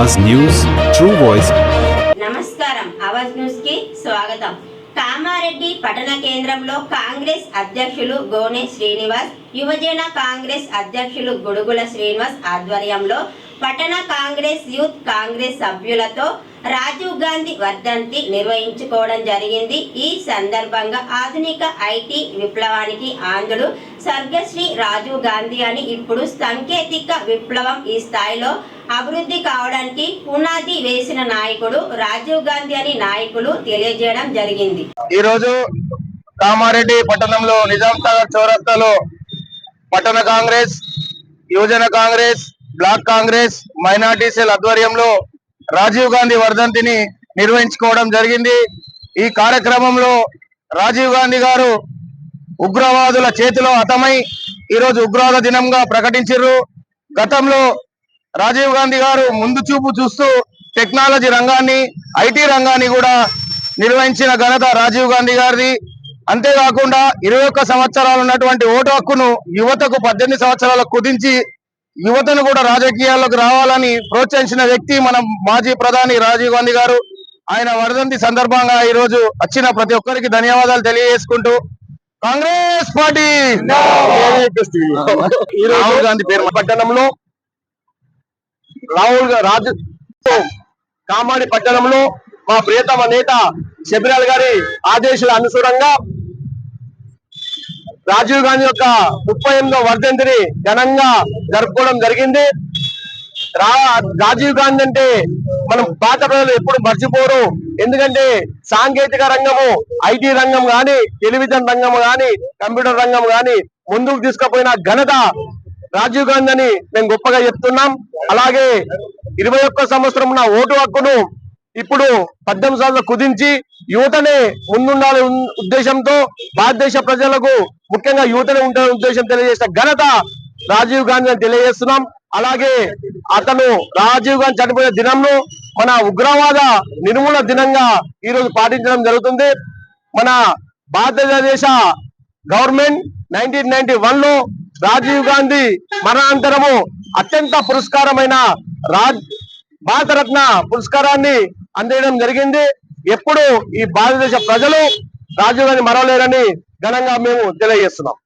Us News, True నమస్కారం. అవాజ్ న్యూస్కి స్వాగతం. కామారెడ్డి పట్టణ కేంద్రంలో కాంగ్రెస్ అధ్యక్షులు గోనె శ్రీనివాస్ యువజన కాంగ్రెస్ అధ్యక్షులు గొడుగుల శ్రీనివాస్ ఆధ్వర్యంలో పట్టణ కాంగ్రెస్ యూత్ కాంగ్రెస్ సభ్యులతో రాజీవ్ గాంధీ వర్ధంతి నిర్వహించుకోవడం జరిగింది. ఈ సందర్భంగా ఆధునిక ఐటీ విప్లవానికి ఆంధ్రుడు స్వర్గశ్రీ రాజీవ్ గాంధీ అని ఇప్పుడు సాంకేతిక విప్లవం ఈ స్థాయిలో అభివృద్ధి కావడానికి పునాది వేసిన నాయకుడు రాజీవ్ గాంధీ అని నాయకులు తెలియజేయడం జరిగింది. ఈ రోజు కామారెడ్డి పట్టణంలో నిజాం సాగర్ చౌరస్తాలో పట్టణ కాంగ్రెస్ యువజన Congress block Congress minority cell ఆధ్వర్యంలో రాజీవ్ గాంధీ వర్ధంతిని నిర్వహించుకోవడం జరిగింది. ఈ కార్యక్రమంలో రాజీవ్ గాంధీ గారు ఉగ్రవాదుల చేతిలో హతమై ఈరోజు ఉగ్రవాద దినంగా ప్రకటించారు గతంలో రాజీవ్ గాంధీ గారు ముందు చూపు చూస్తూ టెక్నాలజీ రంగాన్ని ఐటీ రంగాన్ని కూడా నిర్వహించిన ఘనత రాజీవ్ గాంధీ గారిది. అంతేకాకుండా ఇరవై ఒక్క సంవత్సరాలు ఉన్నటువంటి ఓటు హక్కును యువతకు పద్దెనిమిది సంవత్సరాలకు కుదించి యువతను కూడా రాజకీయాల్లోకి రావాలని ప్రోత్సహించిన వ్యక్తి మన మాజీ ప్రధాని రాజీవ్ గాంధీ గారు. ఆయన వర్ధంతి సందర్భంగా ఈ రోజు వచ్చిన ప్రతి ఒక్కరికి ధన్యవాదాలు తెలియజేసుకుంటూ కాంగ్రెస్ పార్టీ! రాహుల్ గాంధీ పేరు పట్టణంలో రాహుల్ రాజు కామాడి పట్టణంలో మా ప్రియతమ నేత శబిరాల్ గారి ఆదేశాల అనుసారంగా రాజీవ్ గాంధీ యొక్క ముప్పై ఎనిమిదో వర్ధంతిని ఘనంగా జరుపుకోవడం జరిగింది. రా రాజీవ్ గాంధీ అంటే మనం పాత ప్రజలు ఎప్పుడు మర్చిపోరు. ఎందుకంటే సాంకేతిక రంగము ఐటీ రంగం గాని టెలివిజన్ రంగం గాని కంప్యూటర్ రంగం గాని ముందుకు తీసుకుపోయిన ఘనత రాజీవ్ గాంధీ అని మేము గొప్పగా చెప్తున్నాం. అలాగే ఇరవై ఒక్క సంవత్సరం నా ఓటు హక్కును ఇప్పుడు పద్దెనిమిది సార్లు కుదించి యువతనే ముందుండాలి ఉన్- ఉద్దేశంతో భారతదేశ ప్రజలకు ముఖ్యంగా యువతనే ఉండాలనే ఉద్దేశం తెలియజేసిన ఘనత రాజీవ్ గాంధీ అని తెలియజేస్తున్నాం. అలాగే అతను రాజీవ్ గాంధీ చనిపోయిన దినంను మన ఉగ్రవాద నిర్మూలన దినంగా ఈ రోజు పాటించడం జరుగుతుంది. మన భారతదేశ గవర్నమెంట్ నైన్టీన్ నైన్టీ వన్లో రాజీవ్ గాంధీ మరణాంతరము అత్యంత పురస్కారమైన రాజ్ భారతరత్న పురస్కారాన్ని అందేయడం జరిగింది. ఎప్పుడు ఈ భారతదేశ ప్రజలు రాజీవ్ గాంధీ మరవలేరని ఘనంగా మేము తెలియజేస్తున్నాం.